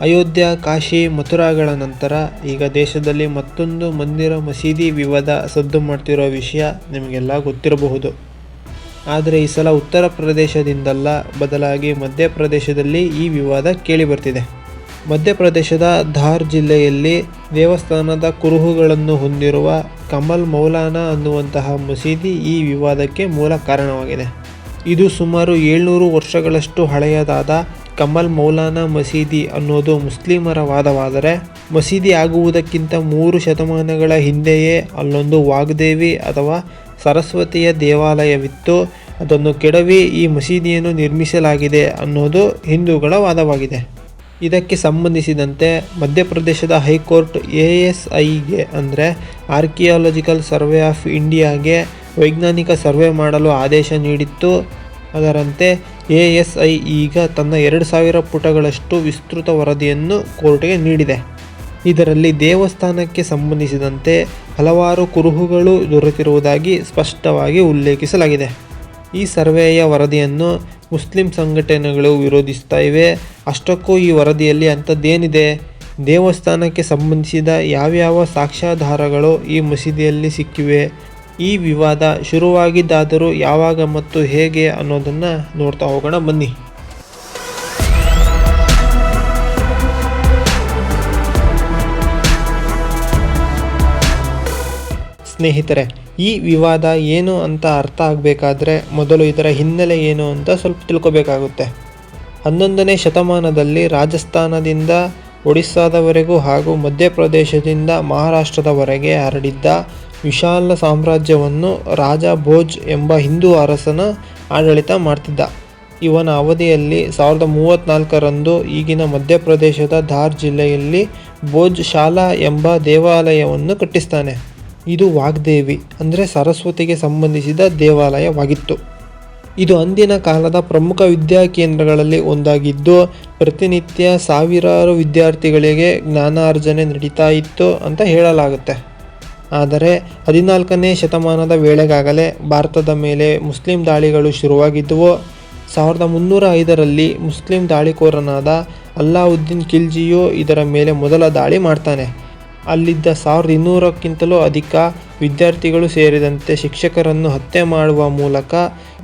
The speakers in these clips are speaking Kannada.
ಅಯೋಧ್ಯ, ಕಾಶಿ, ಮಥುರಾಗಳ ನಂತರ ಈಗ ದೇಶದಲ್ಲಿ ಮತ್ತೊಂದು ಮಂದಿರ ಮಸೀದಿ ವಿವಾದ ಸದ್ದು ಮಾಡ್ತಿರೋ ವಿಷಯ ನಿಮಗೆಲ್ಲ ಗೊತ್ತಿರಬಹುದು. ಆದರೆ ಈ ಸಲ ಉತ್ತರ ಪ್ರದೇಶದಿಂದಲ್ಲ, ಬದಲಾಗಿ ಮಧ್ಯಪ್ರದೇಶದಲ್ಲಿ ಈ ವಿವಾದ ಕೇಳಿಬರ್ತಿದೆ. ಮಧ್ಯಪ್ರದೇಶದ ಧಾರ್ ಜಿಲ್ಲೆಯಲ್ಲಿ ದೇವಸ್ಥಾನದ ಕುರುಹುಗಳನ್ನು ಹೊಂದಿರುವ ಕಮಲ್ ಮೌಲಾನಾ ಅನ್ನುವಂತಹ ಮಸೀದಿ ಈ ವಿವಾದಕ್ಕೆ ಮೂಲ ಕಾರಣವಾಗಿದೆ. ಇದು ಸುಮಾರು ಏಳ್ನೂರು ವರ್ಷಗಳಷ್ಟು ಹಳೆಯದಾದ ಕಮಲ್ ಮೌಲಾನಾ ಮಸೀದಿ ಅನ್ನೋದು ಮುಸ್ಲಿಮರ ವಾದವಾದರೆ ಮಸೀದಿ ಆಗುವುದಕ್ಕಿಂತ ಮೂರು ಶತಮಾನಗಳ ಹಿಂದೆಯೇ ಅಲ್ಲೊಂದು ವಾಗ್ದೇವಿ ಅಥವಾ ಸರಸ್ವತಿಯ ದೇವಾಲಯವಿತ್ತು. ಅದನ್ನು ಕೆಡವಿ ಈ ಮಸೀದಿಯನ್ನು ನಿರ್ಮಿಸಲಾಗಿದೆ ಅನ್ನೋದು ಹಿಂದೂಗಳ ವಾದವಾಗಿದೆ. ಇದಕ್ಕೆ ಸಂಬಂಧಿಸಿದಂತೆ ಮಧ್ಯಪ್ರದೇಶದ ಹೈಕೋರ್ಟ್ ಎ ಎಸ್ ಐಗೆ ಅಂದರೆ ಆರ್ಕಿಯಾಲಜಿಕಲ್ ಸರ್ವೆ ಆಫ್ ಇಂಡಿಯಾಗೆ ವೈಜ್ಞಾನಿಕ ಸರ್ವೆ ಮಾಡಲು ಆದೇಶ ನೀಡಿತ್ತು. ಅದರಂತೆ ಎ ಎಸ್ ಐ ಈಗ ತನ್ನ ಎರಡು ಸಾವಿರ ಪುಟಗಳಷ್ಟು ವಿಸ್ತೃತ ವರದಿಯನ್ನು ಕೋರ್ಟ್ಗೆ ನೀಡಿದೆ. ಇದರಲ್ಲಿ ದೇವಸ್ಥಾನಕ್ಕೆ ಸಂಬಂಧಿಸಿದಂತೆ ಹಲವಾರು ಕುರುಹುಗಳು ದೊರೆತಿರುವುದಾಗಿ ಸ್ಪಷ್ಟವಾಗಿ ಉಲ್ಲೇಖಿಸಲಾಗಿದೆ. ಈ ಸರ್ವೆಯ ವರದಿಯನ್ನು ಮುಸ್ಲಿಂ ಸಂಘಟನೆಗಳು ವಿರೋಧಿಸ್ತಾ ಇವೆ. ಅಷ್ಟಕ್ಕೂ ಈ ವರದಿಯಲ್ಲಿ ಅಂಥದ್ದೇನಿದೆ? ದೇವಸ್ಥಾನಕ್ಕೆ ಸಂಬಂಧಿಸಿದ ಯಾವ್ಯಾವ ಸಾಕ್ಷ್ಯಾಧಾರಗಳು ಈ ಮಸೀದಿಯಲ್ಲಿ ಸಿಕ್ಕಿವೆ? ಈ ವಿವಾದ ಶುರುವಾಗಿದ್ದಾದರೂ ಯಾವಾಗ ಮತ್ತು ಹೇಗೆ ಅನ್ನೋದನ್ನು ನೋಡ್ತಾ ಹೋಗೋಣ, ಬನ್ನಿ. ಸ್ನೇಹಿತರೆ, ಈ ವಿವಾದ ಏನು ಅಂತ ಅರ್ಥ ಆಗಬೇಕಾದ್ರೆ ಮೊದಲು ಇದರ ಹಿನ್ನೆಲೆ ಏನು ಅಂತ ಸ್ವಲ್ಪ ತಿಳ್ಕೊಬೇಕಾಗುತ್ತೆ. ಹನ್ನೊಂದನೇ ಶತಮಾನದಲ್ಲಿ ರಾಜಸ್ಥಾನದಿಂದ ಒಡಿಸ್ಸಾದವರೆಗೂ ಹಾಗೂ ಮಧ್ಯಪ್ರದೇಶದಿಂದ ಮಹಾರಾಷ್ಟ್ರದವರೆಗೆ ಹರಡಿದ್ದ ವಿಶಾಲ ಸಾಮ್ರಾಜ್ಯವನ್ನು ರಾಜ ಭೋಜ್ ಎಂಬ ಹಿಂದೂ ಅರಸನ ಆಡಳಿತ ಮಾಡ್ತಿದ್ದ. ಇವನ ಅವಧಿಯಲ್ಲಿ ಸಾವಿರದ ಮೂವತ್ತ್ನಾಲ್ಕರಂದು ಈಗಿನ ಮಧ್ಯಪ್ರದೇಶದ ಧಾರ್ ಜಿಲ್ಲೆಯಲ್ಲಿ ಭೋಜ್ ಶಾಲಾ ಎಂಬ ದೇವಾಲಯವನ್ನು ಕಟ್ಟಿಸ್ತಾನೆ. ಇದು ವಾಗ್ದೇವಿ, ಅಂದರೆ ಸರಸ್ವತಿಗೆ ಸಂಬಂಧಿಸಿದ ದೇವಾಲಯವಾಗಿತ್ತು. ಇದು ಅಂದಿನ ಕಾಲದ ಪ್ರಮುಖ ವಿದ್ಯಾಕೇಂದ್ರಗಳಲ್ಲಿ ಒಂದಾಗಿದ್ದು, ಪ್ರತಿನಿತ್ಯ ಸಾವಿರಾರು ವಿದ್ಯಾರ್ಥಿಗಳಿಗೆ ಜ್ಞಾನಾರ್ಜನೆ ನಡೀತಾ ಇತ್ತು ಅಂತ ಹೇಳಲಾಗುತ್ತೆ. ಆದರೆ ಹದಿನಾಲ್ಕನೇ ಶತಮಾನದ ವೇಳೆಗಾಗಲೇ ಭಾರತದ ಮೇಲೆ ಮುಸ್ಲಿಂ ದಾಳಿಗಳು ಶುರುವಾಗಿದ್ದುವು. ಸಾವಿರದ ಮುನ್ನೂರ ಐದರಲ್ಲಿ ಮುಸ್ಲಿಂ ದಾಳಿಕೋರನಾದ ಅಲ್ಲಾವುದ್ದೀನ್ ಖಿಲ್ಜಿಯು ಇದರ ಮೇಲೆ ಮೊದಲ ದಾಳಿ ಮಾಡ್ತಾನೆ. ಅಲ್ಲಿದ್ದ ಸಾವಿರದ ಇನ್ನೂರಕ್ಕಿಂತಲೂ ಅಧಿಕ ವಿದ್ಯಾರ್ಥಿಗಳು ಸೇರಿದಂತೆ ಶಿಕ್ಷಕರನ್ನು ಹತ್ಯೆ ಮಾಡುವ ಮೂಲಕ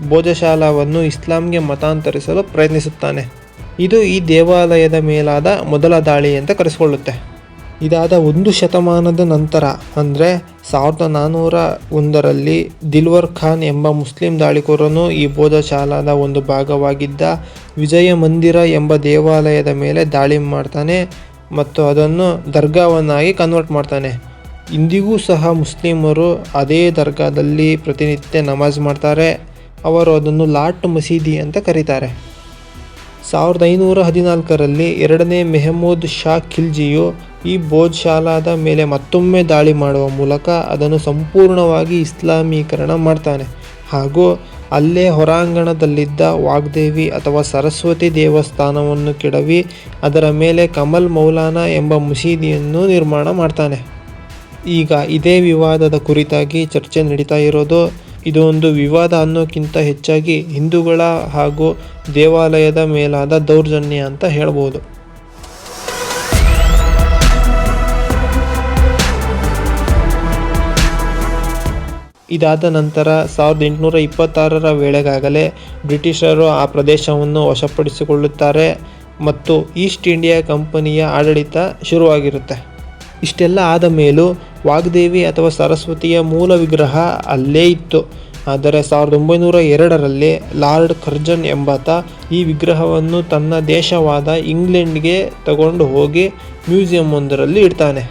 ಭೋಜಶಾಲಾವನ್ನು ಇಸ್ಲಾಂಗೆ ಮತಾಂತರಿಸಲು ಪ್ರಯತ್ನಿಸುತ್ತಾನೆ. ಇದು ಈ ದೇವಾಲಯದ ಮೇಲಾದ ಮೊದಲ ದಾಳಿ ಅಂತ ಕರೆಸಿಕೊಳ್ಳುತ್ತೆ. ಇದಾದ ಒಂದು ಶತಮಾನದ ನಂತರ, ಅಂದರೆ ಸಾವಿರದ ನಾನ್ನೂರ ಒಂದರಲ್ಲಿ ದಿಲ್ವರ್ ಖಾನ್ ಎಂಬ ಮುಸ್ಲಿಂ ದಾಳಿಕೋರನು ಈ ಬೋಧಶಾಲಾದ ಒಂದು ಭಾಗವಾಗಿದ್ದ ವಿಜಯ ಮಂದಿರ ಎಂಬ ದೇವಾಲಯದ ಮೇಲೆ ದಾಳಿ ಮಾಡ್ತಾನೆ ಮತ್ತು ಅದನ್ನು ದರ್ಗಾವನ್ನಾಗಿ ಕನ್ವರ್ಟ್ ಮಾಡ್ತಾನೆ. ಇಂದಿಗೂ ಸಹ ಮುಸ್ಲಿಮರು ಅದೇ ದರ್ಗಾದಲ್ಲಿ ಪ್ರತಿನಿತ್ಯ ನಮಾಜ್ ಮಾಡ್ತಾರೆ. ಅವರು ಅದನ್ನು ಲಾಟ್ ಮಸೀದಿ ಅಂತ ಕರೀತಾರೆ. ಸಾವಿರದ ಐನೂರ ಹದಿನಾಲ್ಕರಲ್ಲಿ ಎರಡನೇ ಮೆಹಮೂದ್ ಶಾ ಖಿಲ್ಜಿಯು ಈ ಬೋಧ್ ಶಾಲಾದ ಮೇಲೆ ಮತ್ತೊಮ್ಮೆ ದಾಳಿ ಮಾಡುವ ಮೂಲಕ ಅದನ್ನು ಸಂಪೂರ್ಣವಾಗಿ ಇಸ್ಲಾಮೀಕರಣ ಮಾಡ್ತಾನೆ. ಹಾಗೂ ಅಲ್ಲೇ ಹೊರಾಂಗಣದಲ್ಲಿದ್ದ ವಾಗ್ದೇವಿ ಅಥವಾ ಸರಸ್ವತಿ ದೇವಸ್ಥಾನವನ್ನು ಕೆಡವಿ ಅದರ ಮೇಲೆ ಕಮಲ್ ಮೌಲಾನಾ ಎಂಬ ಮಸೀದಿಯನ್ನು ನಿರ್ಮಾಣ ಮಾಡ್ತಾನೆ. ಈಗ ಇದೇ ವಿವಾದದ ಕುರಿತಾಗಿ ಚರ್ಚೆ ನಡೀತಾ ಇರೋದು ಇದು ಒಂದು ವಿವಾದ ಅನ್ನೋಕ್ಕಿಂತ ಹೆಚ್ಚಾಗಿ ಹಿಂದೂಗಳ ಹಾಗೂ ದೇವಾಲಯದ ಮೇಲಾದ ದೌರ್ಜನ್ಯ ಅಂತ ಹೇಳ್ಬೋದು. ಇದಾದ ನಂತರ ಸಾವಿರದ ಎಂಟುನೂರ ಇಪ್ಪತ್ತಾರರ ವೇಳೆಗಾಗಲೇ ಬ್ರಿಟಿಷರು ಆ ಪ್ರದೇಶವನ್ನು ವಶಪಡಿಸಿಕೊಳ್ಳುತ್ತಾರೆ ಮತ್ತು ಈಸ್ಟ್ ಇಂಡಿಯಾ ಕಂಪನಿಯ ಆಡಳಿತ ಶುರುವಾಗಿರುತ್ತೆ. ಇಷ್ಟೆಲ್ಲ ಆದ ಮೇಲೂ ವಾಗ್ದೇವಿ ಅಥವಾ ಸರಸ್ವತಿಯ ಮೂಲ ವಿಗ್ರಹ ಅಲ್ಲೇ ಇತ್ತು. ಆದರೆ ಸಾವಿರದ ಒಂಬೈನೂರ ಎರಡರಲ್ಲಿ ಲಾರ್ಡ್ ಕರ್ಜನ್ ಎಂಬಾತ ಈ ವಿಗ್ರಹವನ್ನು ತನ್ನ ದೇಶವಾದ ಇಂಗ್ಲೆಂಡ್ಗೆ ತಗೊಂಡು ಹೋಗಿ ಮ್ಯೂಸಿಯಂ ಒಂದರಲ್ಲಿ ಇಡ್ತಾನೆ.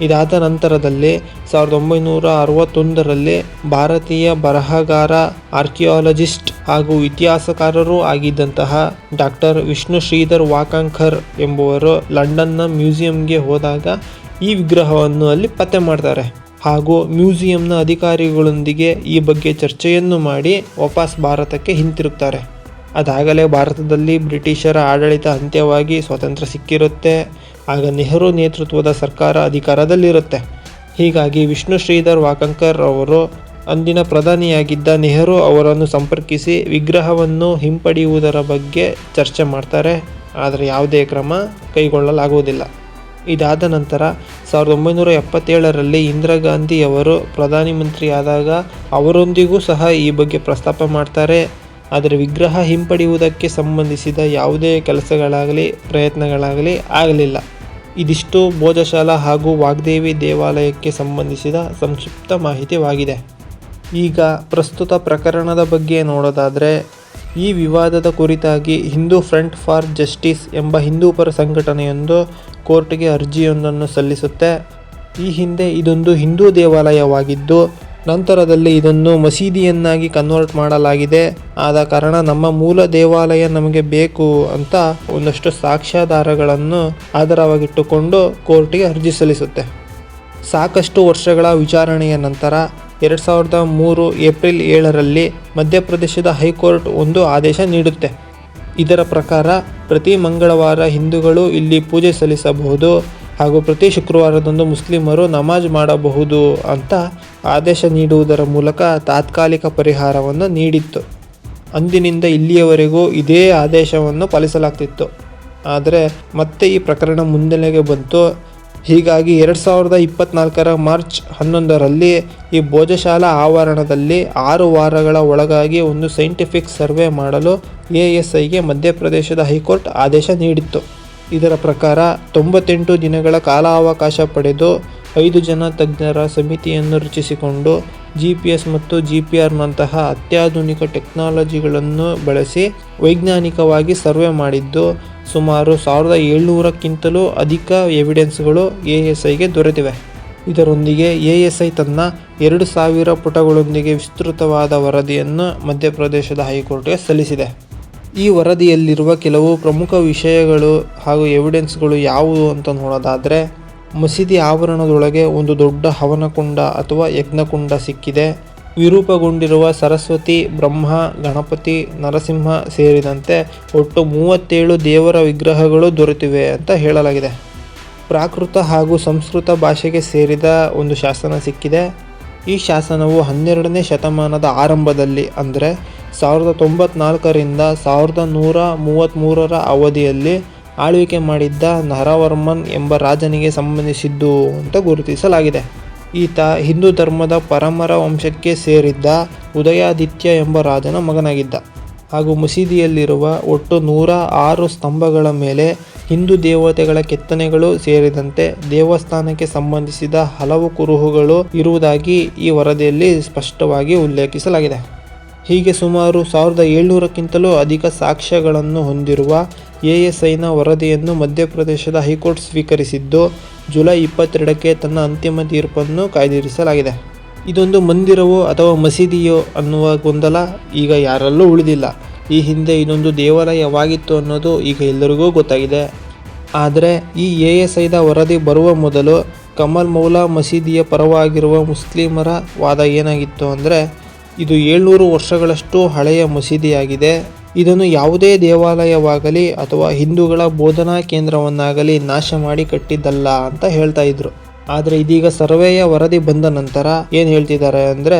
ಇದಾದ ನಂತರದಲ್ಲಿ ಸಾವಿರದ ಒಂಬೈನೂರ ಅರವತ್ತೊಂದರಲ್ಲಿ ಭಾರತೀಯ ಬರಹಗಾರ, ಆರ್ಕಿಯಾಲಜಿಸ್ಟ್ ಹಾಗೂ ಇತಿಹಾಸಕಾರರೂ ಆಗಿದ್ದಂತಹ ಡಾಕ್ಟರ್ ವಿಷ್ಣು ಶ್ರೀಧರ್ ವಾಕಾಂಕರ್ ಎಂಬುವರು ಲಂಡನ್ನ ಮ್ಯೂಸಿಯಂಗೆ ಹೋದಾಗ ಈ ವಿಗ್ರಹವನ್ನು ಅಲ್ಲಿ ಪತ್ತೆ ಮಾಡ್ತಾರೆ. ಹಾಗೂ ಮ್ಯೂಸಿಯಂನ ಅಧಿಕಾರಿಗಳೊಂದಿಗೆ ಈ ಬಗ್ಗೆ ಚರ್ಚೆಯನ್ನು ಮಾಡಿ ವಾಪಸ್ ಭಾರತಕ್ಕೆ ಹಿಂತಿರುಗ್ತಾರೆ. ಅದಾಗಲೇ ಭಾರತದಲ್ಲಿ ಬ್ರಿಟಿಷರ ಆಡಳಿತ ಅಂತ್ಯವಾಗಿ ಸ್ವಾತಂತ್ರ್ಯ ಸಿಕ್ಕಿರುತ್ತೆ. ಆಗ ನೆಹರು ನೇತೃತ್ವದ ಸರ್ಕಾರ ಅಧಿಕಾರದಲ್ಲಿರುತ್ತೆ. ಹೀಗಾಗಿ ವಿಷ್ಣು ಶ್ರೀಧರ್ ವಾಕಂಕರ್ ಅವರು ಅಂದಿನ ಪ್ರಧಾನಿಯಾಗಿದ್ದ ನೆಹರು ಅವರನ್ನು ಸಂಪರ್ಕಿಸಿ ವಿಗ್ರಹವನ್ನು ಹಿಂಪಡೆಯುವುದರ ಬಗ್ಗೆ ಚರ್ಚೆ ಮಾಡ್ತಾರೆ. ಆದರೆ ಯಾವುದೇ ಕ್ರಮ ಕೈಗೊಳ್ಳಲಾಗುವುದಿಲ್ಲ. ಇದಾದ ನಂತರ ಸಾವಿರದ ಒಂಬೈನೂರ ಎಪ್ಪತ್ತೇಳರಲ್ಲಿ ಇಂದಿರಾ ಗಾಂಧಿಯವರು ಪ್ರಧಾನಿ ಮಂತ್ರಿಯಾದಾಗ ಅವರೊಂದಿಗೂ ಸಹ ಈ ಬಗ್ಗೆ ಪ್ರಸ್ತಾಪ ಮಾಡ್ತಾರೆ. ಆದರೆ ವಿಗ್ರಹ ಹಿಂಪಡೆಯುವುದಕ್ಕೆ ಸಂಬಂಧಿಸಿದ ಯಾವುದೇ ಕೆಲಸಗಳಾಗಲಿ, ಪ್ರಯತ್ನಗಳಾಗಲಿ ಆಗಲಿಲ್ಲ. ಇದಿಷ್ಟು ಭೋಜಶಾಲಾ ಹಾಗೂ ವಾಗ್ದೇವಿ ದೇವಾಲಯಕ್ಕೆ ಸಂಬಂಧಿಸಿದ ಸಂಕ್ಷಿಪ್ತ ಮಾಹಿತಿವಾಗಿದೆ ಈಗ ಪ್ರಸ್ತುತ ಪ್ರಕರಣದ ಬಗ್ಗೆ ನೋಡೋದಾದರೆ ಈ ವಿವಾದದ ಕುರಿತಾಗಿ ಹಿಂದೂ ಫ್ರಂಟ್ ಫಾರ್ ಜಸ್ಟಿಸ್ ಎಂಬ ಹಿಂದೂಪರ ಸಂಘಟನೆಯೊಂದು ಕೋರ್ಟ್ಗೆ ಅರ್ಜಿಯೊಂದನ್ನು ಸಲ್ಲಿಸುತ್ತೆ. ಈ ಹಿಂದೆ ಇದೊಂದು ಹಿಂದೂ ದೇವಾಲಯವಾಗಿದ್ದು, ನಂತರದಲ್ಲಿ ಇದನ್ನು ಮಸೀದಿಯನ್ನಾಗಿ ಕನ್ವರ್ಟ್ ಮಾಡಲಾಗಿದೆ. ಆದ ಕಾರಣ ನಮ್ಮ ಮೂಲ ದೇವಾಲಯ ನಮಗೆ ಬೇಕು ಅಂತ ಒಂದಷ್ಟು ಸಾಕ್ಷ್ಯಾಧಾರಗಳನ್ನು ಆಧಾರವಾಗಿಟ್ಟುಕೊಂಡು ಕೋರ್ಟ್ಗೆ ಅರ್ಜಿ ಸಲ್ಲಿಸುತ್ತೆ. ಸಾಕಷ್ಟು ವರ್ಷಗಳ ವಿಚಾರಣೆಯ ನಂತರ ಎರಡು ಸಾವಿರದ ಮೂರು ಏಪ್ರಿಲ್ ಏಳರಲ್ಲಿ ಮಧ್ಯಪ್ರದೇಶದ ಹೈಕೋರ್ಟ್ ಒಂದು ಆದೇಶ ನೀಡುತ್ತೆ. ಇದರ ಪ್ರಕಾರ ಪ್ರತಿ ಮಂಗಳವಾರ ಹಿಂದೂಗಳು ಇಲ್ಲಿ ಪೂಜೆ ಸಲ್ಲಿಸಬಹುದು ಹಾಗೂ ಪ್ರತಿ ಶುಕ್ರವಾರದಂದು ಮುಸ್ಲಿಮರು ನಮಾಜ್ ಮಾಡಬಹುದು ಅಂತ ಆದೇಶ ನೀಡುವುದರ ಮೂಲಕ ತಾತ್ಕಾಲಿಕ ಪರಿಹಾರವನ್ನು ನೀಡಿತ್ತು. ಅಂದಿನಿಂದ ಇಲ್ಲಿಯವರೆಗೂ ಇದೇ ಆದೇಶವನ್ನು ಪಾಲಿಸಲಾಗ್ತಿತ್ತು. ಆದರೆ ಮತ್ತೆ ಈ ಪ್ರಕರಣ ಮುನ್ನೆಲೆಗೆ ಬಂತು. ಹೀಗಾಗಿ ಎರಡು ಸಾವಿರದ ಇಪ್ಪತ್ನಾಲ್ಕರ ಮಾರ್ಚ್ ಹನ್ನೊಂದರಲ್ಲಿ ಈ ಭೋಜಶಾಲಾ ಆವರಣದಲ್ಲಿ ಆರು ವಾರಗಳ ಒಳಗಾಗಿ ಒಂದು ಸೈಂಟಿಫಿಕ್ ಸರ್ವೆ ಮಾಡಲು ಎ ಎಸ್ ಐಗೆ ಮಧ್ಯಪ್ರದೇಶದ ಹೈಕೋರ್ಟ್ ಆದೇಶ ನೀಡಿತ್ತು. ಇದರ ಪ್ರಕಾರ ತೊಂಬತ್ತೆಂಟು ದಿನಗಳ ಕಾಲಾವಕಾಶ ಪಡೆದು ಐದು ಜನ ತಜ್ಞರ ಸಮಿತಿಯನ್ನು ರಚಿಸಿಕೊಂಡು ಜಿ ಪಿ ಎಸ್ ಮತ್ತು ಜಿ ಪಿ ಆರ್ನಂತಹ ಅತ್ಯಾಧುನಿಕ ಟೆಕ್ನಾಲಜಿಗಳನ್ನು ಬಳಸಿ ವೈಜ್ಞಾನಿಕವಾಗಿ ಸರ್ವೆ ಮಾಡಿದ್ದು, ಸುಮಾರು ಸಾವಿರದ ಏಳ್ನೂರಕ್ಕಿಂತಲೂ ಅಧಿಕ ಎವಿಡೆನ್ಸ್ಗಳು ಎ ಎಸ್ ಐಗೆ ದೊರೆತಿವೆ. ಇದರೊಂದಿಗೆ ಎ ಎಸ್ ಐ ತನ್ನ ಎರಡು ಸಾವಿರ ಪುಟಗಳೊಂದಿಗೆ ವಿಸ್ತೃತವಾದ ವರದಿಯನ್ನು ಮಧ್ಯಪ್ರದೇಶದ ಹೈಕೋರ್ಟ್ಗೆ ಸಲ್ಲಿಸಿದೆ. ಈ ವರದಿಯಲ್ಲಿರುವ ಕೆಲವು ಪ್ರಮುಖ ವಿಷಯಗಳು ಹಾಗೂ ಎವಿಡೆನ್ಸ್ಗಳು ಯಾವುವು ಅಂತ ನೋಡೋದಾದರೆ ಮಸೀದಿ ಆವರಣದೊಳಗೆ ಒಂದು ದೊಡ್ಡ ಹವನಕುಂಡ ಅಥವಾ ಯಜ್ಞಕುಂಡ ಸಿಕ್ಕಿದೆ. ವಿರೂಪಗೊಂಡಿರುವ ಸರಸ್ವತಿ, ಬ್ರಹ್ಮ, ಗಣಪತಿ, ನರಸಿಂಹ ಸೇರಿದಂತೆ ಒಟ್ಟು ಮೂವತ್ತೇಳು ದೇವರ ವಿಗ್ರಹಗಳು ದೊರೆತಿವೆ ಅಂತ ಹೇಳಲಾಗಿದೆ. ಪ್ರಾಕೃತ ಹಾಗೂ ಸಂಸ್ಕೃತ ಭಾಷೆಗೆ ಸೇರಿದ ಒಂದು ಶಾಸನ ಸಿಕ್ಕಿದೆ. ಈ ಶಾಸನವು ಹನ್ನೆರಡನೇ ಶತಮಾನದ ಆರಂಭದಲ್ಲಿ, ಅಂದರೆ ಸಾವಿರದ ತೊಂಬತ್ನಾಲ್ಕರಿಂದ ಸಾವಿರದ ನೂರ ಮೂವತ್ತ್ಮೂರರ ಅವಧಿಯಲ್ಲಿ ಆಳ್ವಿಕೆ ಮಾಡಿದ್ದ ನರವರ್ಮನ್ ಎಂಬ ರಾಜನಿಗೆ ಸಂಬಂಧಿಸಿದ್ದು ಅಂತ ಗುರುತಿಸಲಾಗಿದೆ. ಈತ ಹಿಂದೂ ಧರ್ಮದ ಪರಮರ ವಂಶಕ್ಕೆ ಸೇರಿದ್ದ ಉದಯಾದಿತ್ಯ ಎಂಬ ರಾಜನ ಮಗನಾಗಿದ್ದ. ಹಾಗೂ ಮಸೀದಿಯಲ್ಲಿರುವ ಒಟ್ಟು ನೂರ ಆರು ಸ್ತಂಭಗಳ ಮೇಲೆ ಹಿಂದೂ ದೇವತೆಗಳ ಕೆತ್ತನೆಗಳು ಸೇರಿದಂತೆ ದೇವಸ್ಥಾನಕ್ಕೆ ಸಂಬಂಧಿಸಿದ ಹಲವು ಕುರುಹುಗಳು ಇರುವುದಾಗಿ ಈ ವರದಿಯಲ್ಲಿ ಸ್ಪಷ್ಟವಾಗಿ ಉಲ್ಲೇಖಿಸಲಾಗಿದೆ. ಹೀಗೆ ಸುಮಾರು ಸಾವಿರದ ಏಳ್ನೂರಕ್ಕಿಂತಲೂ ಅಧಿಕ ಸಾಕ್ಷ್ಯಗಳನ್ನು ಹೊಂದಿರುವ ಎ ಎಸ್ ಐನ ವರದಿಯನ್ನು ಮಧ್ಯಪ್ರದೇಶದ ಹೈಕೋರ್ಟ್ ಸ್ವೀಕರಿಸಿದ್ದು, ಜುಲೈ ಇಪ್ಪತ್ತೆರಡಕ್ಕೆ ತನ್ನ ಅಂತಿಮ ತೀರ್ಪನ್ನು ಕಾಯ್ದಿರಿಸಲಾಗಿದೆ. ಇದೊಂದು ಮಂದಿರವೋ ಅಥವಾ ಮಸೀದಿಯೋ ಅನ್ನುವ ಗೊಂದಲ ಈಗ ಯಾರಲ್ಲೂ ಉಳಿದಿಲ್ಲ. ಈ ಹಿಂದೆ ಇದೊಂದು ದೇವಾಲಯವಾಗಿತ್ತು ಅನ್ನೋದು ಈಗ ಎಲ್ಲರಿಗೂ ಗೊತ್ತಾಗಿದೆ. ಆದರೆ, ಈ ಎ ಎಸ್ ಐದ ವರದಿ ಬರುವ ಮೊದಲು ಕಮಲ್ ಮೌಲಾ ಮಸೀದಿಯ ಪರವಾಗಿರುವ ಮುಸ್ಲಿಮರ ವಾದ ಏನಾಗಿತ್ತು ಅಂದರೆ, ಇದು ಏಳ್ನೂರು ವರ್ಷಗಳಷ್ಟು ಹಳೆಯ ಮಸೀದಿಯಾಗಿದೆ. ಇದನ್ನು ಯಾವುದೇ ದೇವಾಲಯವಾಗಲಿ ಅಥವಾ ಹಿಂದೂಗಳ ಬೋಧನಾ ಕೇಂದ್ರವನ್ನಾಗಲಿ ನಾಶ ಮಾಡಿ ಕಟ್ಟಿದ್ದಲ್ಲ ಅಂತ ಹೇಳ್ತಾ ಇದ್ರು. ಆದರೆ ಇದೀಗ ಸರ್ವೆಯ ವರದಿ ಬಂದ ನಂತರ ಏನು ಹೇಳ್ತಿದ್ದಾರೆ ಅಂದರೆ,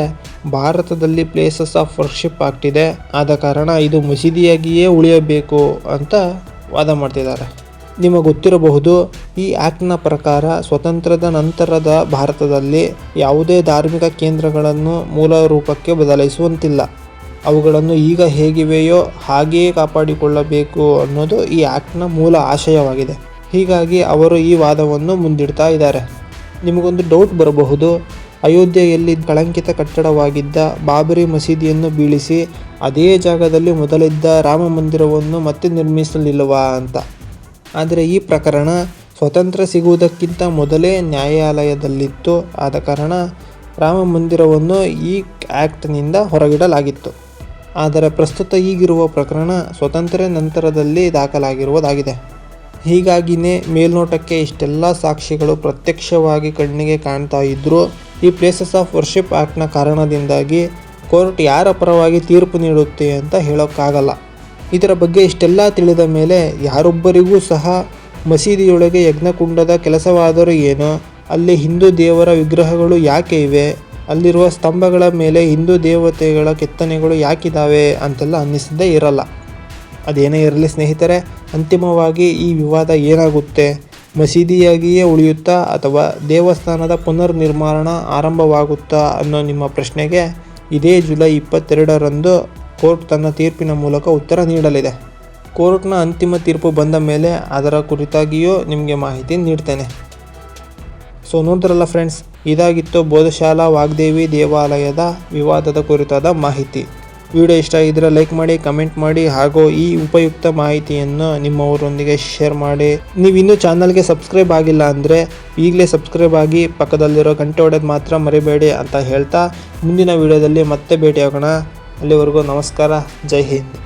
ಭಾರತದಲ್ಲಿ ಪ್ಲೇಸಸ್ ಆಫ್ ವರ್ಷಿಪ್ ಆಗ್ತಿದೆ ಆದ ಕಾರಣ ಇದು ಮಸೀದಿಯಾಗಿಯೇ ಉಳಿಯಬೇಕು ಅಂತ ವಾದ ಮಾಡ್ತಿದ್ದಾರೆ. ನಿಮಗೆ ಗೊತ್ತಿರಬಹುದು, ಈ ಆ್ಯಕ್ಟ್ನ ಪ್ರಕಾರ ಸ್ವತಂತ್ರದ ನಂತರದ ಭಾರತದಲ್ಲಿ ಯಾವುದೇ ಧಾರ್ಮಿಕ ಕೇಂದ್ರಗಳನ್ನು ಮೂಲ ರೂಪಕ್ಕೆ ಬದಲಾಯಿಸುವಂತಿಲ್ಲ. ಅವುಗಳನ್ನು ಈಗ ಹೇಗಿವೆಯೋ ಹಾಗೆಯೇ ಕಾಪಾಡಿಕೊಳ್ಳಬೇಕು ಅನ್ನೋದು ಈ ಆ್ಯಕ್ಟ್ನ ಮೂಲ ಆಶಯವಾಗಿದೆ. ಹೀಗಾಗಿ ಅವರು ಈ ವಾದವನ್ನು ಮುಂದಿಡ್ತಾ ಇದ್ದಾರೆ. ನಿಮಗೊಂದು ಡೌಟ್ ಬರಬಹುದು. ಅಯೋಧ್ಯೆಯಲ್ಲಿ ಕಳಂಕಿತ ಕಟ್ಟಡವಾಗಿದ್ದ ಬಾಬರಿ ಮಸೀದಿಯನ್ನು ಬೀಳಿಸಿ ಅದೇ ಜಾಗದಲ್ಲಿ ಮೊದಲಿದ್ದ ರಾಮ ಮಂದಿರವನ್ನು ಮತ್ತೆ ನಿರ್ಮಿಸಲಿಲ್ಲವಾ ಅಂತ. ಆದರೆ ಈ ಪ್ರಕರಣ ಸ್ವತಂತ್ರ ಸಿಗುವುದಕ್ಕಿಂತ ಮೊದಲೇ ನ್ಯಾಯಾಲಯದಲ್ಲಿತ್ತು. ಆದ ಕಾರಣ ರಾಮ ಮಂದಿರವನ್ನು ಈ ಆ್ಯಕ್ಟ್ನಿಂದ ಹೊರಗಿಡಲಾಗಿತ್ತು. ಆದರೆ ಪ್ರಸ್ತುತ ಈಗಿರುವ ಪ್ರಕರಣ ಸ್ವತಂತ್ರ ನಂತರದಲ್ಲಿ ದಾಖಲಾಗಿರುವುದಾಗಿದೆ. ಹೀಗಾಗಿಯೇ ಮೇಲ್ನೋಟಕ್ಕೆ ಇಷ್ಟೆಲ್ಲ ಸಾಕ್ಷಿಗಳು ಪ್ರತ್ಯಕ್ಷವಾಗಿ ಕಣ್ಣಿಗೆ ಕಾಣ್ತಾ ಇದ್ದರೂ ಈ ಪ್ಲೇಸಸ್ ಆಫ್ ವರ್ಷಿಪ್ ಆ್ಯಕ್ಟ್ನ ಕಾರಣದಿಂದಾಗಿ ಕೋರ್ಟ್ ಯಾರ ಪರವಾಗಿ ತೀರ್ಪು ನೀಡುತ್ತೆ ಅಂತ ಹೇಳೋಕ್ಕಾಗಲ್ಲ. ಇದರ ಬಗ್ಗೆ ಇಷ್ಟೆಲ್ಲ ತಿಳಿದ ಮೇಲೆ ಯಾರೊಬ್ಬರಿಗೂ ಸಹ ಮಸೀದಿಯೊಳಗೆ ಯಜ್ಞಕುಂಡದ ಕೆಲಸವಾದರೂ ಏನು, ಅಲ್ಲಿ ಹಿಂದೂ ದೇವರ ವಿಗ್ರಹಗಳು ಯಾಕೆ ಇವೆ ಅಲ್ಲಿರುವ ಸ್ತಂಭಗಳ ಮೇಲೆ ಹಿಂದೂ ದೇವತೆಗಳ ಕೆತ್ತನೆಗಳು ಯಾಕಿದ್ದಾವೆ ಅಂತೆಲ್ಲ ಅನ್ನಿಸದೇ ಇರಲ್ಲ. ಅದೇನೇ ಇರಲಿ ಸ್ನೇಹಿತರೆ, ಅಂತಿಮವಾಗಿ ಈ ವಿವಾದ ಏನಾಗುತ್ತೆ? ಮಸೀದಿಯಾಗಿಯೇ ಉಳಿಯುತ್ತಾ ಅಥವಾ ದೇವಸ್ಥಾನದ ಪುನರ್ನಿರ್ಮಾಣ ಆರಂಭವಾಗುತ್ತಾ ಅನ್ನೋ ನಿಮ್ಮ ಪ್ರಶ್ನೆಗೆ ಇದೇ ಜುಲೈ ಇಪ್ಪತ್ತೆರಡರಂದು ಕೋರ್ಟ್ ತನ್ನ ತೀರ್ಪಿನ ಮೂಲಕ ಉತ್ತರ ನೀಡಲಿದೆ. ಕೋರ್ಟ್ನ ಅಂತಿಮ ತೀರ್ಪು ಬಂದ ಮೇಲೆ ಅದರ ಕುರಿತಾಗಿಯೂ ನಿಮಗೆ ಮಾಹಿತಿ ನೀಡ್ತೇನೆ. ಸೊ ನೋಡಿದ್ರಲ್ಲ ಫ್ರೆಂಡ್ಸ್ ಇದಾಗಿತ್ತು ಬೋಧಶಾಲಾ ವಾಗ್ದೇವಿ ದೇವಾಲಯದ ವಿವಾದದ ಕುರಿತಾದ ಮಾಹಿತಿ. ವಿಡಿಯೋ ಇಷ್ಟ ಆಗಿದ್ರೆ ಲೈಕ್ ಮಾಡಿ ಕಮೆಂಟ್ ಮಾಡಿ, ಹಾಗೂ ಈ ಉಪಯುಕ್ತ ಮಾಹಿತಿಯನ್ನು ನಿಮ್ಮವರೊಂದಿಗೆ ಶೇರ್ ಮಾಡಿ. ನೀವು ಇನ್ನೂ ಚಾನಲ್ಗೆ ಸಬ್ಸ್ಕ್ರೈಬ್ ಆಗಿಲ್ಲ ಅಂದರೆ ಈಗಲೇ ಸಬ್ಸ್ಕ್ರೈಬ್ ಆಗಿ ಪಕ್ಕದಲ್ಲಿರೋ ಗಂಟೆ ಹೊಡೆದು ಮಾತ್ರ ಮರಿಬೇಡಿ ಅಂತ ಹೇಳ್ತಾ ಮುಂದಿನ ವಿಡಿಯೋದಲ್ಲಿ ಮತ್ತೆ ಭೇಟಿಯಾಗೋಣ. ಅಲ್ಲಿವರೆಗೂ ನಮಸ್ಕಾರ, ಜೈ ಹಿಂದ್.